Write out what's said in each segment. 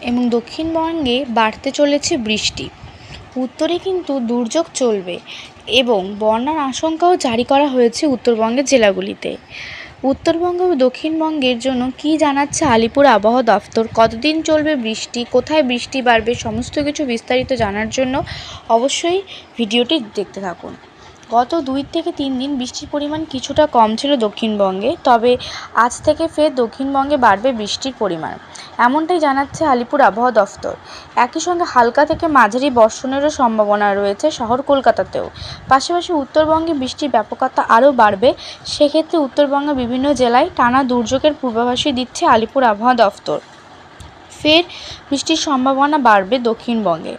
এবং দক্ষিণবঙ্গে বাড়তে চলেছে বৃষ্টি। উত্তরে কিন্তু দুর্যোগ চলবে এবং বন্যার আশঙ্কাও জারি করা হয়েছে উত্তরবঙ্গের জেলাগুলিতে। উত্তরবঙ্গ ও দক্ষিণবঙ্গের জন্য কী জানাচ্ছে আলিপুর আবহাওয়া দফতর কতদিন চলবে বৃষ্টি? কোথায় বৃষ্টি বাড়বে? সমস্ত কিছু বিস্তারিত জানার জন্য অবশ্যই ভিডিওটি দেখতে থাকুন। গত দুই থেকে তিন দিন বৃষ্টির পরিমাণ কিছুটা কম ছিল দক্ষিণবঙ্গে, তবে আজ থেকে ফের দক্ষিণবঙ্গে বাড়বে বৃষ্টির পরিমাণ। এমনটাই জানাচ্ছে আলিপুর আবহাওয়া দফতর। একই সঙ্গে হালকা থেকে মাঝারি বর্ষণেরও সম্ভাবনা রয়েছে শহর কলকাতাতেও। পাশাপাশি উত্তরবঙ্গে বৃষ্টির ব্যাপকতা আরও বাড়বে, সেক্ষেত্রে উত্তরবঙ্গে বিভিন্ন জেলায় টানা দুর্যোগের পূর্বাভাসই দিচ্ছে আলিপুর আবহাওয়া দফতর। ফের বৃষ্টির সম্ভাবনা বাড়বে দক্ষিণবঙ্গে।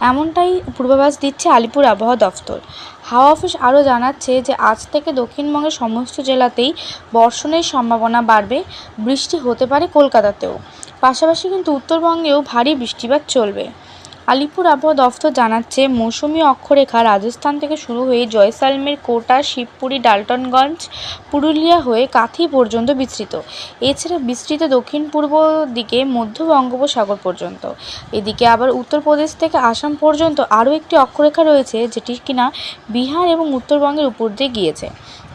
এমনটাই পূর্বাভাস দিচ্ছে আলিপুর আবহাওয়া দফতর। হাওয়া অফিস আরও জানাচ্ছে যে, আজ থেকে দক্ষিণবঙ্গের সমস্ত জেলাতেই বর্ষণের সম্ভাবনা বাড়বে। বৃষ্টি হতে পারে কলকাতাতেও। পাশাপাশি কিন্তু উত্তরবঙ্গেও ভারী বৃষ্টিপাত চলবে। আলিপুর আবহাওয়া দফতর জানাচ্ছে, মৌসুমি অক্ষরেখা রাজস্থান থেকে শুরু হয়ে জয়সালমের কোটা, শিবপুরি, ডালটনগঞ্জ, পুরুলিয়া হয়ে কাথি পর্যন্ত বিস্তৃত। এছাড়া বিস্তৃত দক্ষিণ পূর্ব দিকে মধ্য বঙ্গোপসাগর পর্যন্ত। এদিকে আবার উত্তরপ্রদেশ থেকে আসাম পর্যন্ত আরও একটি অক্ষরেখা রয়েছে, যেটি কিনা বিহার এবং উত্তরবঙ্গের উপর দিয়ে গিয়েছে।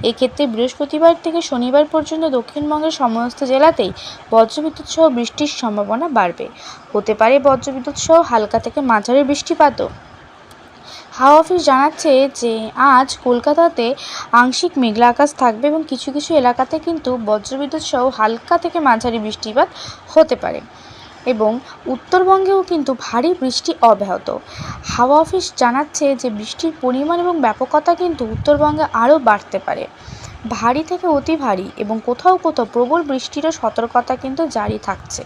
এক্ষেত্রে বৃহস্পতিবার থেকে শনিবার পর্যন্ত দক্ষিণবঙ্গের সমস্ত জেলাতেই বজ্রবিদ্যুৎ সহ বৃষ্টির সম্ভাবনা বাড়বে। হতে পারে বজ্রবিদ্যুৎ সহ হালকা থেকে মাঝারি বৃষ্টিপাতও হাওয়া অফিস জানাচ্ছে যে আজ কলকাতাতে আংশিক মেঘলা আকাশ থাকবে এবং কিছু কিছু এলাকাতে কিন্তু বজ্রবিদ্যুৎ সহ হালকা থেকে মাঝারি বৃষ্টিপাত হতে পারে এবং উত্তরবঙ্গেও কিন্তু ভারী বৃষ্টি অব্যাহত। হাওয়া অফিস জানাচ্ছে যে বৃষ্টির পরিমাণ এবং ব্যাপকতা কিন্তু উত্তরবঙ্গে আরও বাড়তে পারে। ভারী থেকে অতি ভারী এবং কোথাও কোথাও প্রবল বৃষ্টিরও সতর্কতা কিন্তু জারি থাকছে।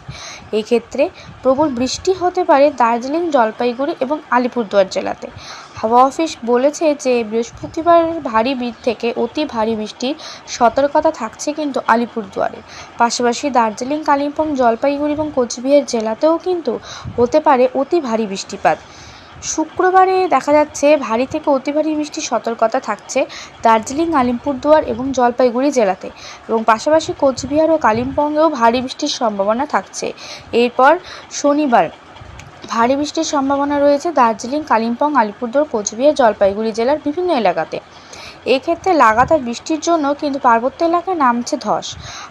এক্ষেত্রে প্রবল বৃষ্টি হতে পারে দার্জিলিং, জলপাইগুড়ি এবং আলিপুরদুয়ার জেলাতে। হাওয়া অফিস বলেছে যে, বৃহস্পতিবার ভারী বৃ- থেকে অতি ভারী বৃষ্টির সতর্কতা থাকছে কিন্তু আলিপুরদুয়ারে। পাশাপাশি দার্জিলিং, কালিম্পং, জলপাইগুড়ি এবং কোচবিহার জেলাতেও কিন্তু হতে পারে অতি ভারী বৃষ্টিপাত। শুক্রবারে দেখা যাচ্ছে ভারী থেকে অতি ভারী বৃষ্টির সতর্কতা থাকছে দার্জিলিং আলিমপুরদুয়ার এবং জলপাইগুড়ি জেলাতে এবং পাশাপাশি কোচবিহার ও কালিম্পংয়েও ভারী বৃষ্টির সম্ভাবনা থাকছে। এরপর শনিবার ভারী বৃষ্টির সম্ভাবনা রয়েছে দার্জিলিং, কালিম্পং, আলিপুরদুয়ার, কোচবিহার, জলপাইগুড়ি জেলার বিভিন্ন এলাকাতে। এক্ষেত্রে লাগাতার বৃষ্টির জন্য কিন্তু পার্বত্য এলাকায় নামছে ধস।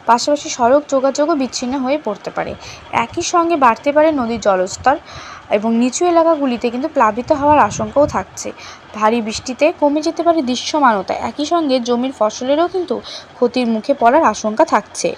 পাশাপাশি সড়ক যোগাযোগও বিচ্ছিন্ন হয়ে পড়তে পারে। একই সঙ্গে বাড়তে পারে নদীর জলস্তর এবং নিচু এলাকাগুলিতে কিন্তু প্লাবিত হওয়ার আশঙ্কাও থাকছে। ভারী বৃষ্টিতে কমে যেতে পারে দৃশ্যমানতা। একই সঙ্গে জমির ফসলেরও কিন্তু ক্ষতির মুখে পড়ার আশঙ্কা থাকছে।